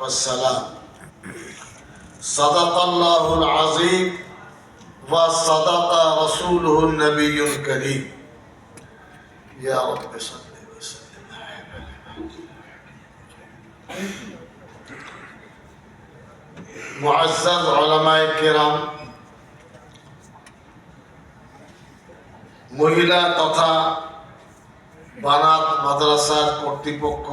والسلام صدق الله العظيم وصدق رسوله النبي الكريم يا رب صل وسلم معزز علماء কিরাম মহিলা তথা বানাত মাদ্রাসার কর্তৃপক্ষ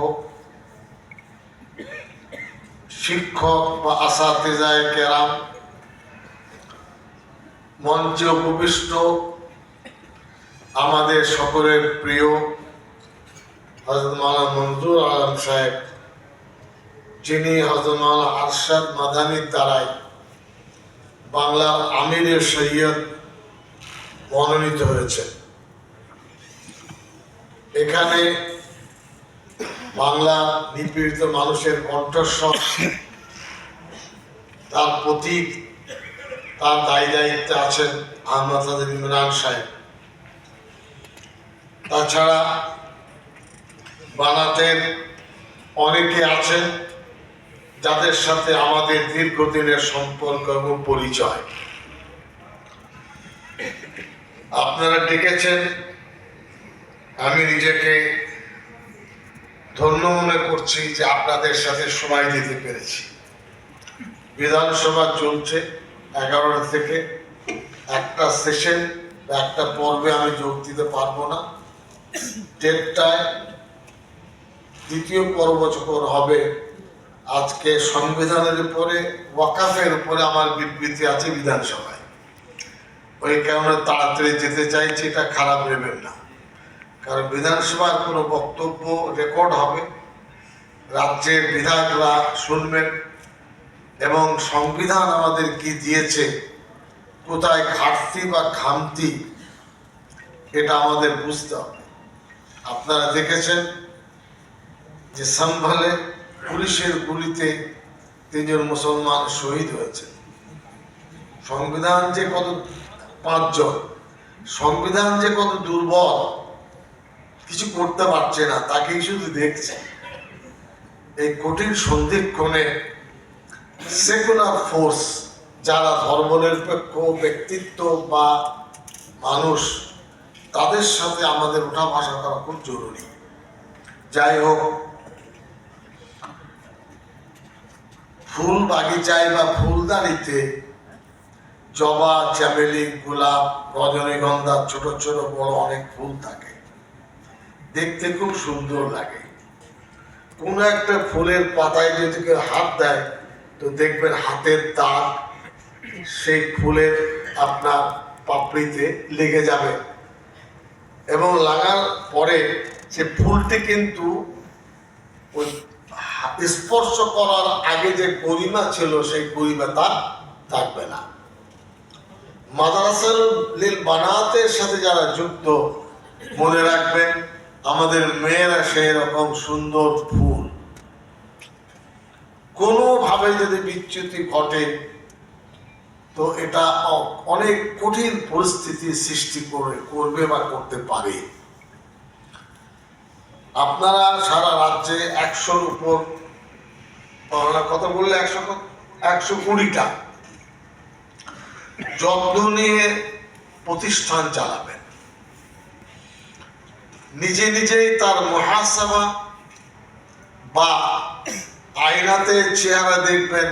শিক্ষক বা আসাতেজায় কেরাম, মঞ্চে উপবিষ্ট আমাদের সকলের প্রিয় হজরত মালা মঞ্জুর আলম সাহেব, যিনি হজরত মালা আরশাদ মাদানির দ্বারাই বাংলার আমিরের সৈয়দ মনোনীত হয়েছে এখানে বাংলা নিপীড়িত মানুষের কণ্ঠস্বর, তার প্রতীক, তার দায়ী দায়িত্বে আছেন আহমদ ইমরান সাহেব। তাছাড়া বানাতের অনেকে আছেন যাদের সাথে আমাদের দীর্ঘদিনের সম্পর্ক এবং পরিচয়। আপনারা ডেকেছেন, আমি নিজেকে ধন্য মনে করছি যে আপনাদের সাথে সময় দিতে পেরেছি। বিধানসভা চলছে এগারোটা থেকে একটা সেশন, একটা পর্বে আমি যোগ দিতে পারব না। দেড়টায় দ্বিতীয় পর্ব যখন হবে, আজকে সংবিধানের উপরে, ওয়াকাফের উপরে আমার বিবৃতি আছে বিধানসভায়। ওই কারণে তাড়াতাড়ি যেতে চাইছি, এটা খারাপ নেবেন না। কারণ বিধানসভার কোনো বক্তব্য রেকর্ড হবে। রাজ্যের বিধায়করা শুনবেন এবং সংবিধান আমাদের কি দিয়েছে, কোথায় ঘাটতি বা খামতি এটা আমাদের বুঝতে হবে। আপনারা দেখেছেন যে সম্ভালে পুলিশের গুলিতে তিনজন মুসলমান শহীদ হয়েছে সংবিধান যে কত পাঁচজন, সংবিধান যে কত দুর্বল কিছু করতে পারছে না, তাকেই শুধু দেখছে। এই কঠিন সন্ধিক্ষণে সেকুলার ফোর্স যারা ধর্মনিরপেক্ষ ব্যক্তিত্ব বা মানুষ, তাদের সাথে আমাদের উঠা ভাষা করা খুব জরুরি। যাই হোক, ফুল বাগিচায় বা ফুলদানিতে জবা, চামেলি, গোলাপ, রজনীগন্ধা, ছোট ছোট বড় অনেক ফুল থাকে। দেখতে খুব সুন্দর লাগে। কোনো একটা ফুলের পাতায় যদি কেউ হাত দেয়, তো দেখবেন হাতের দাগ সেই ফুলের আপনার পাপড়িতে লেগে যাবে। এবং লাগার পরে সে ফুলটি কিন্তু স্পর্শ করার আগে যে গরিমা ছিল, সেই গরিমা তার থাকবে না। মাদ্রাসার লিল বানাতের সাথে যারা যুক্ত, মনে রাখবেন আমাদের মেয়েরা সেই রকম সুন্দর ফুল। কোনোভাবে যদি বিচ্যুতি ঘটে, তো এটা অনেক কঠিন পরিস্থিতি সৃষ্টি করে, করবে বা করতে পারে। আপনারা সারা রাজ্যে একশোর উপর কত বললে একশো একশো কুড়িটা যত্ন নিয়ে প্রতিষ্ঠান চালাবেন। নিজে নিজেই তার মহাসভা বা আয়নাতে চেহারা দেখবেন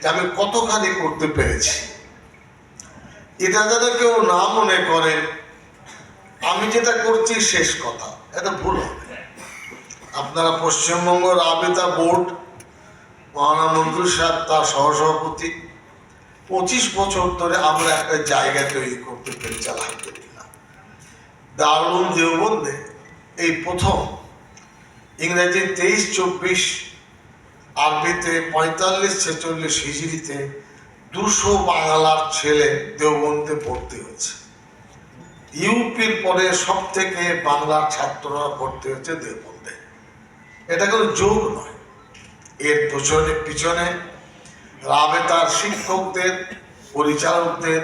যে আমি কতখানি করতে পেরেছি। এটা যাতে কেউ না মনে করে, আমি যেটা করছি শেষ কথা, এটা ভুল হবে। আপনারা পশ্চিমবঙ্গ রাবিতা বোর্ড, মহানা মন্ত্রী সাহেব তার সহসভাপতি, পঁচিশ বছর ধরে আমরা একটা জায়গা তৈরি করতে পেরেছি, আলহামদুলিল্লাহ। দারুণ দেওবন্দে এই প্রথম ইংরেজি তেইশ চব্বিশ আরবিতে পঁয়তাল্লিশ ছেচল্লিশ হিজড়িতে দুশো বাংলার ছেলে দেওবন্দে ভর্তি হয়েছে। ইউপির পরে সব থেকে বাংলার ছাত্ররা ভর্তি হয়েছে দেওবন্দে। এটা কোনো যোগ নয়। এর পিছনে পিছনে রাবেতার শিক্ষকদের, পরিচালকদের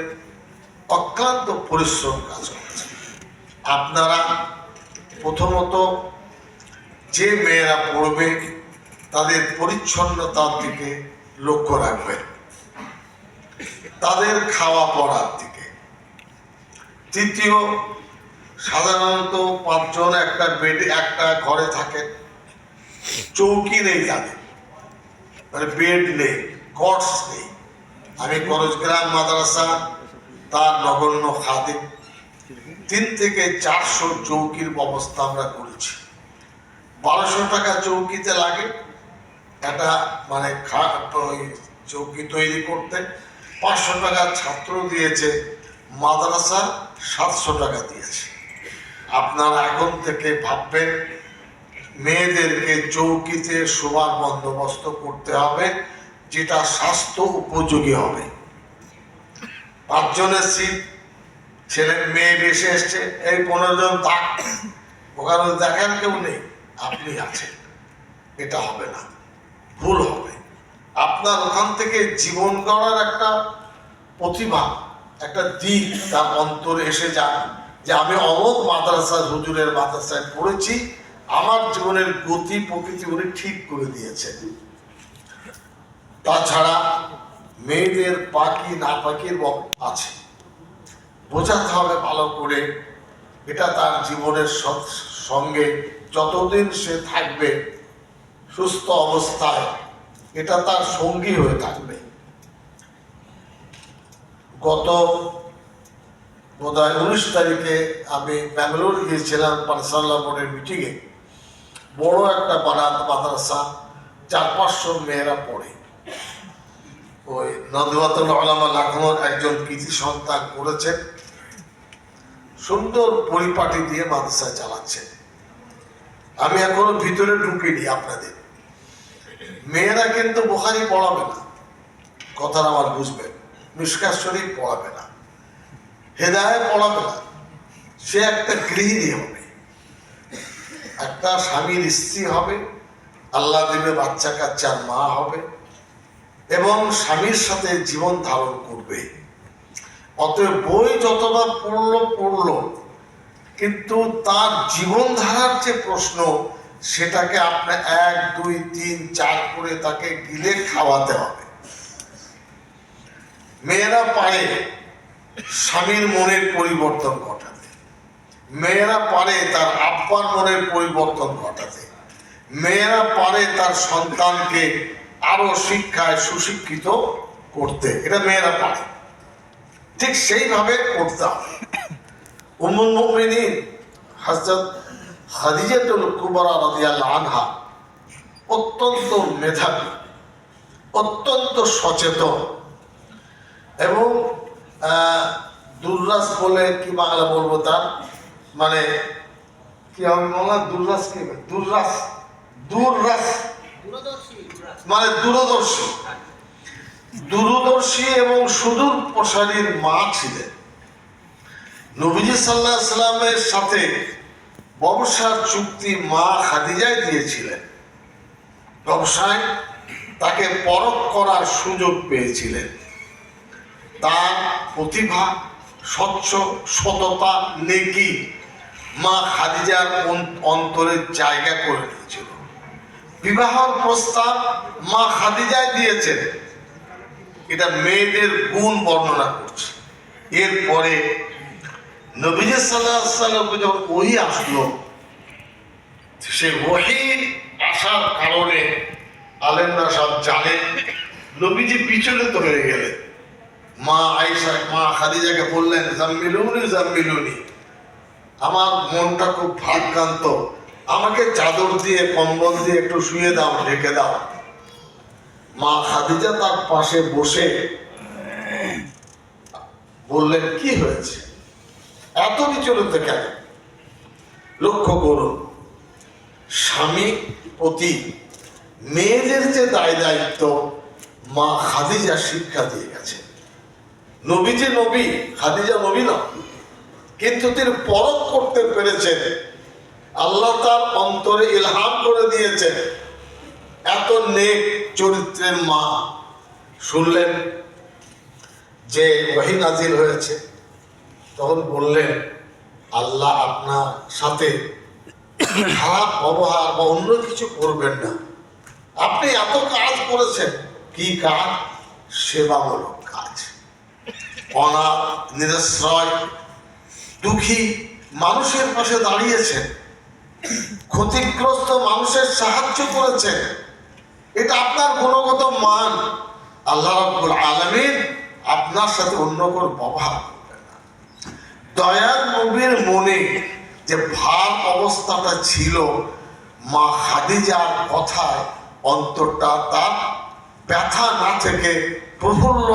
অক্লান্ত পরিশ্রম কাজ করছে। আপনারা প্রথমত যে মেয়েরা পড়বে তাদের পরিচ্ছন্নতার দিকে লক্ষ্য রাখবে। তাদের খাওয়া পড়ার দিকে। তৃতীয়, সাধারণত পাঁচজন একটা বেডে একটা ঘরে থাকেন। চৌকি নেই তাদের। মানে বেড নেই কটস নেই। আমি করজগ্রাম মাদ্রাসা, তার নগণ্য খাদে তিন থেকে চারশো চৌকির ব্যবস্থা আমরা করেছি। বারোশো টাকা চৌকিতে লাগে। একটা মানে চৌকি তৈরি করতে পাঁচশো টাকা ছাত্র দিয়েছে, মাদ্রাসা সাতশো টাকা দিয়েছে। আপনারা এখন থেকে ভাববেন, মেয়েদেরকে চৌকিতে শোবার বন্দোবস্ত করতে হবে, যেটা স্বাস্থ্য উপযোগী হবে। পাঁচজনের সিট ছেলে মেয়ে বেশি এসছে, এই পনেরো জন থাক। ওখানে দেখার কেউ নেই, আপনি আছেন। এটা হবে না, ভুল হবে। আপনার ওখান থেকে জীবন গড়ার একটা প্রতিভা, একটা দিক তার অন্তরে এসে যান যে আমি অমক মাদ্রাসা হুজুরের মাদ্রাসায় পড়েছি, আমার জীবনের গতি, প্রকৃতি উনি ঠিক করে দিয়েছেন। তাছাড়া মেয়েদের পাখি না পাখির আছে। বোঝাতে হবে ভালো করে এটা তার জীবনের সঙ্গে। যতদিন সে থাকবে, সুস্থ অবস্থায়, এটা তার সঙ্গী হয়ে থাকবে। গত বোধহয় উনিশ তারিখে আমি ব্যাঙ্গালোর গিয়েছিলাম পানসাল্লা বোর্ডের মিটিংয়ে। বড় একটা বারাত মাদ্রাসা, চার পাঁচশো মেয়েরা পড়ে। ওই নদওয়াতুল আলামা লাখনোর একজন কৃতি সন্তান করেছেন। সুন্দর পরিপাটি দিয়ে মাদ্রাসা চালাচ্ছেন। আমি এখনও ভিতরে ঢুকিনি আপনাদের। মেয়েরা কিন্তু বোখারি পড়াবে না। কথাটা আমার বুঝবেন। মিসকার শরীফ পড়াবে না। হেদায় পড়াবে না। সে একটা গৃহিণী হবে। একটা স্বামীর স্ত্রী হবে। আল্লাহ দেবে বাচ্চা কাচ্চার মা হবে। এবং স্বামীর সাথে জীবন ধারণ করবে। অতএব বই যতবার পড়ল পড়ল। কিন্তু তার জীবনধারার যে প্রশ্ন, সেটাকে আপনি এক, দুই, তিন, চার করে তাকে গিলে খাওয়াতে হবে। মেয়েরা পারে স্বামীর মনের পরিবর্তন ঘটাতে। মেয়েরা পারে তার আব্বার মনের পরিবর্তন ঘটাতে। মেয়েরা পারে তার সন্তানকে আরও শিক্ষায় সুশিক্ষিত করতে। এটা মেয়েরা পারে। ঠিক সেইভাবে করতে হবে। উম্মুল মুমিনিন হযরত খাদিজাতুল কুবরা রাদিয়াল্লাহু আনহা অত্যন্ত মেধাবী, অত্যন্ত সচেতন এবং দুর্রাস বলে কি বাংলা বলব তার? মানে কি হবে বলা দুর্রাস কি? দুর্রাস দুর্রাস মানে দূরদর্শী। দূরদর্শী এবং সুদূর প্রসারীর মা ছিলেন। নবীজি সাল্লাহ সাল্লামের সাথে ব্যবসার চুক্তি মা খাদিজায় দিয়েছিলেন। ব্যবসায় তাকে পরখ করার সুযোগ পেয়েছিলেন। তার প্রতিভা, স্বচ্ছ সততা, নেকি মা খাদিজার অন- অন্তরের জায়গা করে নিয়েছিল। বিবাহর প্রস্তাব মা খাদিজায় দিয়েছেন। এটা মেয়েদের গুণ বর্ণনা করছে। এরপরে নবীজ সাল্লাহ যখন ওহি আসলো, সে ওহি আসার কারণে আলেমরা সব জানেন নবীজি বিচলিত হয়ে গেলেন। মা আয়েশা, মা খাদিজাকে বললেন, জাম্মিলুনি জাম্মিলুনি। আমার মনটা খুব ভাগ্রান্ত। আমাকে চাদর দিয়ে, কম্বল দিয়ে একটু শুয়ে দাও, ঢেকে দাও। মা খাদিজা তার পাশে বসে বললেন, কি হয়েছে? এত বিচলিত কেন? লক্ষ্য করুন, স্বামী প্রতি মেয়েদের যে দায় দায়িত্ব, মা খাদিজা শিক্ষা দিয়ে গেছে। নবী যে নবী, খাদিজা নবী না, কিন্তু তিনি পরখ করতে পেরেছেন আল্লাহ তার অন্তরে ইলহাম করে দিয়েছেন। এত নেক চরিত্রের মা। শুনলেন যে ওয়াহি নাজিল হয়েছে, তখন বললেন, আল্লাহ আপনার সাথে খারাপ ব্যবহার বা অন্য কিছু করবেন না। আপনি এত কাজ করেছেন। কি কাজ? সেবামূলক কাজ। অনাথ, নিরাশ্রয়, দুঃখী মানুষের পাশে দাঁড়িয়েছেন। ক্ষতিগ্রস্ত মানুষের সাহায্য করেছেন। এটা আপনার গুণগত মান। আল্লাহ রাব্বুল আলামিন আপনার সাথে অন্য কোন ব্যবহার দয়ার নবীর মনে যে ভার অবস্থাটা ছিল, মা খাদিজার কথায় অন্তরটা তার ব্যথা না থেকে প্রফুল্ল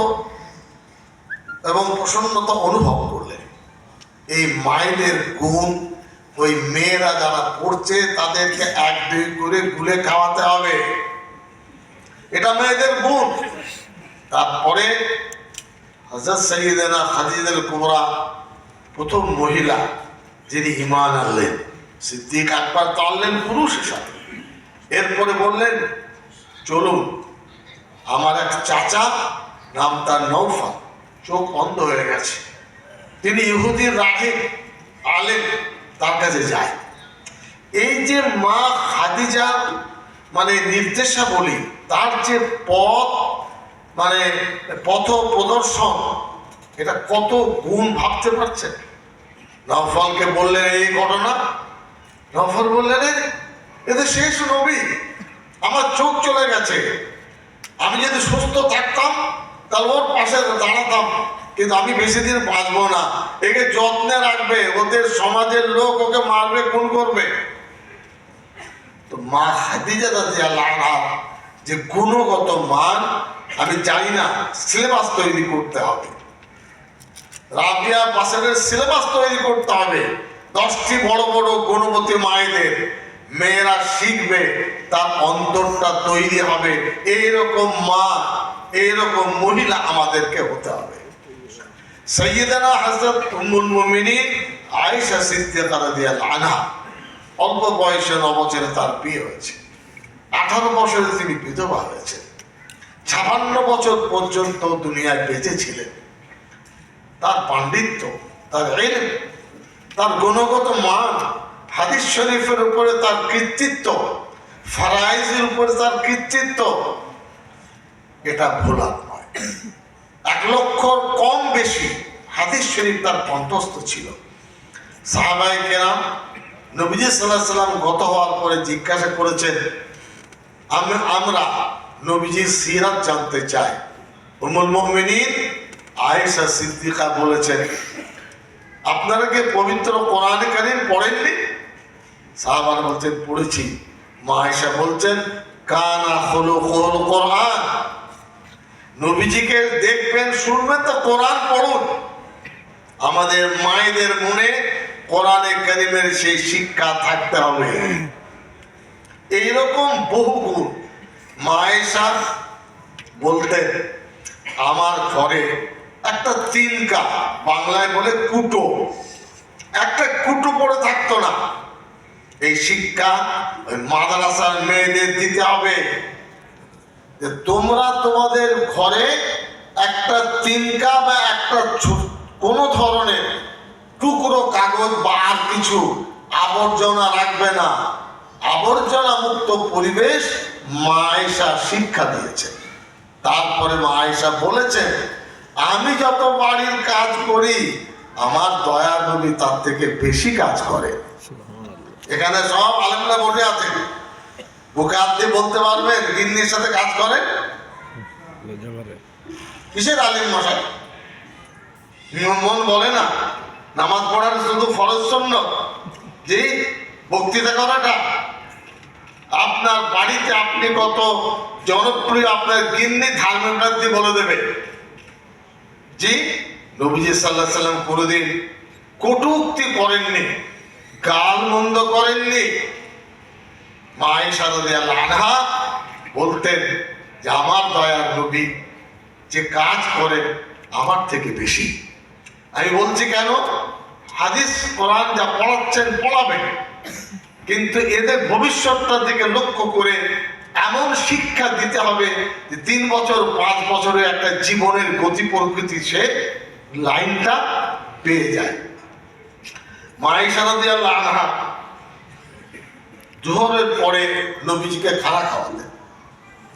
এবং প্রসন্নতা অনুভব করলেন। এই মায়েদের গুণ ওই মেয়েরা যারা পড়ছে তাদেরকে এক দুই করে গুলে খাওয়াতে হবে। এটা মেয়েদের গুণ। তারপরে হজরত সঈদেনা খাদিজুল কুমরা প্রথম মহিলা যিনি ইমান আনলেন, সিদ্দিক আকবর তো আনলেন পুরুষ হিসাবে এরপরে বললেন, চলুন, আমার এক চাচা নাম তার নৌফা চোখ অন্ধ হয়ে গেছে। তিনি ইহুদির রাহে আলেন তার কাছে যায়। এই যে মা খাদিজা মানে নির্দেশাবলী তার যে পথ মানে পথ প্রদর্শন এটা কত গুণ ভাবতে পারছেন? নফলকে বললেন এই ঘটনা। নফল বললেন "এ, এদের শেষ নবী। আমার চোখ চলে গেছে। আমি যদি সুস্থ থাকতাম তাহলে ওর পাশে দাঁড়াতাম। কিন্তু আমি বেশি দিন বাঁচবো না। একে যত্নে রাখবে, ওদের সমাজের লোক ওকে মারবে, খুন করবে। তো মা হাদিজা দাদি আল্লাহ যে গুণগত মান, আমি জানি না সিলেবাস তৈরি করতে হবে। রাবিয়া বাসের সিলেবাস তৈরি করতে হবে। দশটি বড় বড় গুণবতী মায়েদের, মেয়েরা শিখবে, তার অন্তরটা তৈরি হবে। এইরকম মা, এইরকম মহিলা আমাদেরকে হতে হবে। সৈয়দানা হজরত উম্মুল মুমিনিন আয়েশা সিদ্দিকা রাদিয়াল্লাহু আনহা, অল্প বয়সে নবচরে তার বিয়ে হয়েছে। আঠারো বছরে তিনি বিধবা হয়েছেন। ছাপান্ন বছর পর্যন্ত দুনিয়ায় বেঁচে ছিলেন। তার পাণ্ডিত্য, তার এলেম তার গুণগত মান, হাদিস শরীফের উপরে তার কৃতিত্ব, ফারাইজের উপরে তার কৃতিত্ব, এটা ভোলার নয়। এক লক্ষর কম বেশি হাদিস শরীফ তার কণ্ঠস্থ ছিল। সাহাবাই কেরাম নবীজি সাল্লাহ সাল্লাম গত হওয়ার পরে জিজ্ঞাসা করেছেন, আমি, আমরা নবীজির সিরাত জানতে চাই। উমুল মুমিনিন আয়েশা সিদ্দিকা বলেছেন, আপনারা কি পবিত্র কোরআনে কারিম পড়েননি? সাহাবারা বলছেন, পড়েছি। মা আয়েশা বলছেন, কানা হলো কোরআন। নবীজিকে দেখবেন, শুনবেন তো, কোরআন পড়ুন। আমাদের মায়েদের মনে কোরআনে কারিমের সেই শিক্ষা থাকতে হবে। এইরকম বহু গুণ। মায়েশা বলতেন, আমার ঘরে একটা তিনকা, বাংলায় বলে কুটো। একটা কুটো পড়ে থাকতো না। এই শিক্ষা মাদ্রাসার মেয়েদের দিতে হবে। যে তোমরা তোমাদের ঘরে একটা তিনকা বা একটা কোনো ধরনের টুকরো কাগজ বা আর কিছু আবর্জনা রাখবে না। আবর্জনা মুক্ত পরিবেশ মায়েশা শিক্ষা দিয়েছে। তারপরে মায়েশা বলেছেন আমি যত বাড়ির কাজ করি আমার দয়া নবী তার থেকে বেশি কাজ করে। এখানে সব আলেমরা বসে আছে বুকে দিয়ে বলতে পারবেন, গিন্নির সাথে কাজ করে? কিসের আলিম মশাই? মন বলে না, নামাজ পড়ার শুধু ফরজ শূন্য যে বক্তৃতা করাটা। আপনার বাড়িতে আপনি কত জনপ্রিয়, আপনার গিন্নি থার্মোমিটার দিয়ে বলে দেবে। জি, নবীজি সাল্লাহ সাল্লাম কোনোদিন কটুক্তি করেননি, গাল মন্দ করেননি মায়ের সাদে আনহা বলতেন যে, আমার দয়ার নবী যে কাজ করেন, আমার থেকে বেশি। আমি বলছি, কেন? হাদিস, কোরআন যা পড়াচ্ছেন, পড়াবেন। কিন্তু এদের ভবিষ্যৎটার দিকে লক্ষ্য করে এমন শিক্ষা দিতে হবে যে, তিন বছর, পাঁচ বছরে একটা জীবনের গতি প্রকৃতি সে লাইনটা পেয়ে যায়। মাই সারাদি আল্লাহ আনহা জোহরের পরে নবীজিকে খানা খাওয়াতেন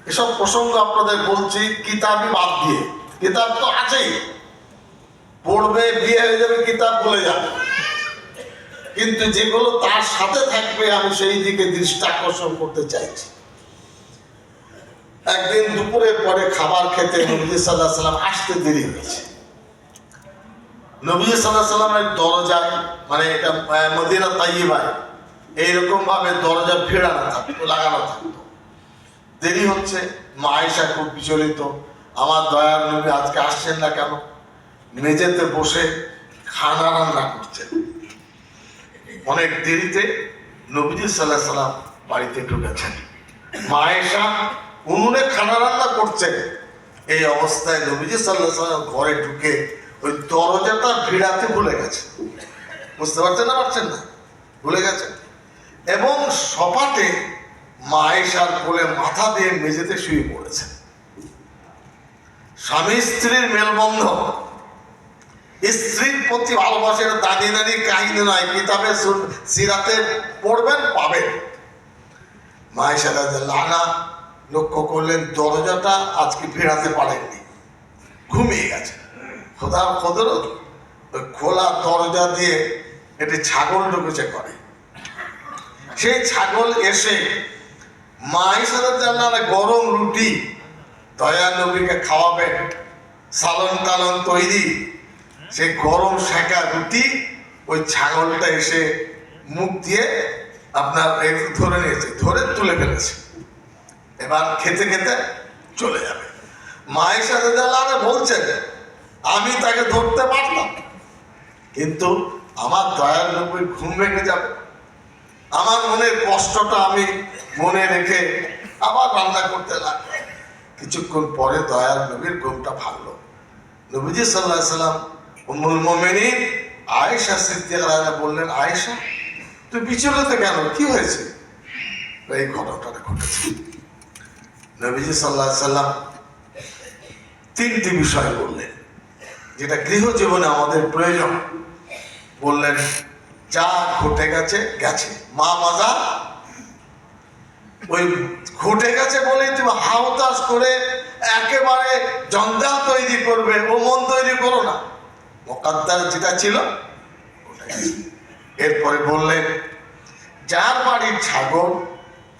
এসব প্রসঙ্গ আপনাদের বলছি কিতাবই বাদ দিয়ে। কিতাব তো আছেই। পড়বে, বিয়ে হয়ে যাবে, কিতাব বলে যাবে। কিন্তু যেগুলো তার সাথে থাকবে, আমি সেই দিকে দৃষ্টি আকর্ষণ করতে চাইছি। একদিন দুপুরের পরে খাবার খেতে নবী সাল্লাহ সাল্লাম আসতে দেরি হয়েছে। নবী সাল্লাহ সাল্লামের দরজায় মানে এটা মদিনা তাইবায় এইরকম ভাবে দরজা ফেরানো থাকতো, লাগানো থাকতো। দেরি হচ্ছে, মা আয়েশা খুব বিচলিত। আমার দয়ার নবী আজকে আসছেন না কেন? মেঝেতে বসে খানা রান্না করছেন। অনেক দেরিতে নবীজি সাল্লাহ সাল্লাম বাড়িতে ঢুকেছেন। মা আয়েশা উনুনে খানা রান্না করছেন। এই অবস্থায় নবীজি সাল্লাহ সাল্লাম ঘরে ঢুকে ওই দরজাটা ভিড়াতে ভুলে গেছে বুঝতে পারছেন না পারছেন না? ভুলে গেছেন? এবং সপাটে মা আয়েশার কোলে মাথা দিয়ে মেঝেতে শুয়ে পড়েছেন স্বামী স্ত্রীর মেলবন্ধন। স্ত্রীর প্রতি ভালোবাসার দাঁড়িয়ে দাঁড়িয়ে কাহিনী নয়, কিতাবে সিরাতে পড়বেন, পাবেন। সাথে লানা লক্ষ্য করলেন, দরজাটা আজকে ফেরাতে পারেননি। ঘুমিয়ে গেছে। খোদা খোদর খোলা দরজা দিয়ে একটি ছাগল ঢুকেছে করে সেই ছাগল এসে সাথে জানলা গরম রুটি দয়া নবীকে খাওয়াবেন সালন তালন তৈরি। সে গরম শেখা রুটি ওই ছাগলটা এসে মুখ দিয়ে আপনার ধরে নিয়েছে, ধরে তুলে ফেলেছে। এবার খেতে খেতে চলে যাবে। মায়ের সাথে জানলা বলছেন, আমি তাকে ধরতে পারতাম, কিন্তু আমার দয়ার ঘুম ভেঙে যাবে। আমার মনের কষ্টটা আমি মনে রেখে আবার রান্না করতে লাগল কিছুক্ষণ পরে দয়ার নবীর ঘুমটা ভাঙলো। নবীজি সাল্লাহ সাল্লাম, উম্মুল মোমেনিন? আয়েশা সিদ্দিকা রাজা বললেন, আয়েশা, তুই বিচলিত কেন? কি হয়েছে? এই ঘটনাটা ঘটেছে। নবীজি সাল্লাহ সাল্লাম তিনটি বিষয় বললেন, যেটা গৃহ জীবনে আমাদের প্রয়োজন। বললেন যা ঘটে গেছে গেছে। মা মাজা? ওই ঘটে গেছে বলে তুমি হাওতাস করে একেবারে জঞ্জাল তৈরি করবে, ও মন তৈরি করো না। মোকাদ্দার যেটা ছিল এরপরে বললেন যার বাড়ির ছাগল,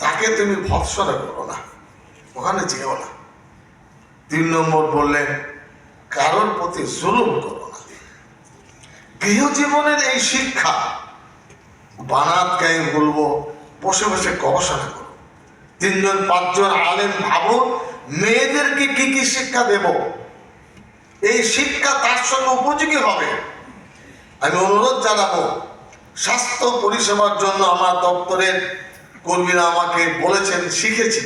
তাকে তুমি ভৎসনা করো না, ওখানে যেও না। তিন নম্বর বললেন, কারোর প্রতি জুলুম করো গৃহজীবনের এই শিক্ষা বানাত গায়ে বলব, বসে বসে গবেষণা করো। তিনজন, পাঁচজন আলেম ভাবুন মেয়েদেরকে কি কি শিক্ষা দেব? এই শিক্ষা তার সঙ্গে উপযোগী হবে? আমি অনুরোধ জানাব, স্বাস্থ্য পরিষেবার জন্য আমার দপ্তরের কর্মীরা আমাকে বলেছেন শিখেছি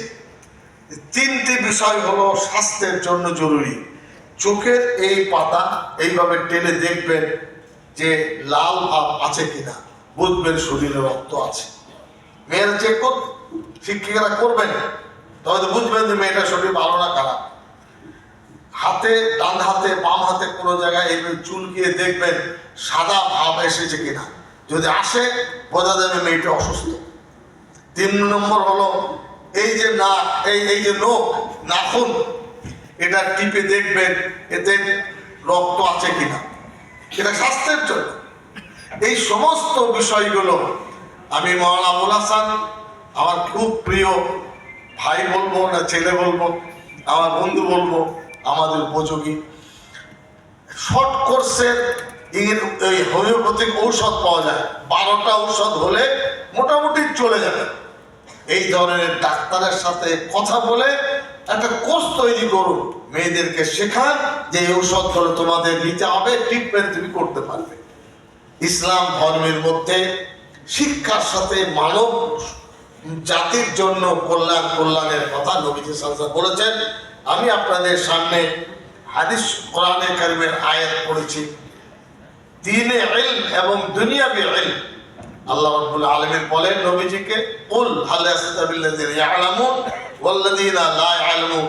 তিনটি বিষয় হলো স্বাস্থ্যের জন্য জরুরি। চোখের এই পাতা, এইভাবে টেনে দেখবেন যে লাল ভাব আছে কিনা, বুঝবেন শরীরে রক্ত আছে। মেয়েরা চেক করবে, শিক্ষিকারা করবেন। তবে তো বুঝবেন যে মেয়েটার শরীর ভালো না খারাপ। হাতে, ডান হাতে, বাম হাতে কোনো জায়গায় এইভাবে চুলকিয়ে দেখবেন সাদা ভাব এসেছে কিনা। যদি আসে, বোঝা যাবে মেয়েটা অসুস্থ। তিন নম্বর হলো, এই যে না, এই এই যে নখ, নাখুন, এটা টিপে দেখবেন, এতে রক্ত আছে কিনা। স্বাস্থ্যের জন্য। এই সমস্ত বিষয়গুলো আমি মৌলানা আবুল হাসান, আমার খুব প্রিয় ভাই বলব না ছেলে বলব, আমার বন্ধু বলব, আমাদের উপযোগী। শর্ট কোর্সের এই হোমিওপ্যাথিক ঔষধ পাওয়া যায়। বারোটা ঔষধ হলে মোটামুটি চলে যাবে। এই ধরনের ডাক্তারের সাথে কথা বলে একটা কোর্স তৈরি করুন। মেয়েদেরকে শেখান যে এই ঔষধগুলো তোমাদের নিতে হবে ট্রিটমেন্ট তুমি করতে পারবে। ইসলাম ধর্মের মধ্যে শিক্ষার সাথে মানব জাতির জন্য কল্যাণ, কল্যাণের কথা নবীজি আলাইহি বলেছেন। আমি আপনাদের সামনে হাদিস কোরআনে কারিমের আয়াত পড়েছি। দিনে ইলম এবং দুনিয়াবি ইলম। আল্লাহ রাব্বুল আলামিন বলেন, নবীজিকে কুল ইয়াস্তাবিল্লাযিনা ইয়ালামুন ওয়াল্লাযিনা লা ইয়ালামুন।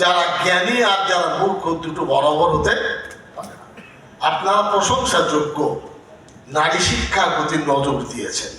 যারা জ্ঞানী আর যারা মূর্খ, দুটো বরাবর হতে পারে আপনারা প্রশংসাযোগ্য নারী শিক্ষার প্রতি নজর দিয়েছেন।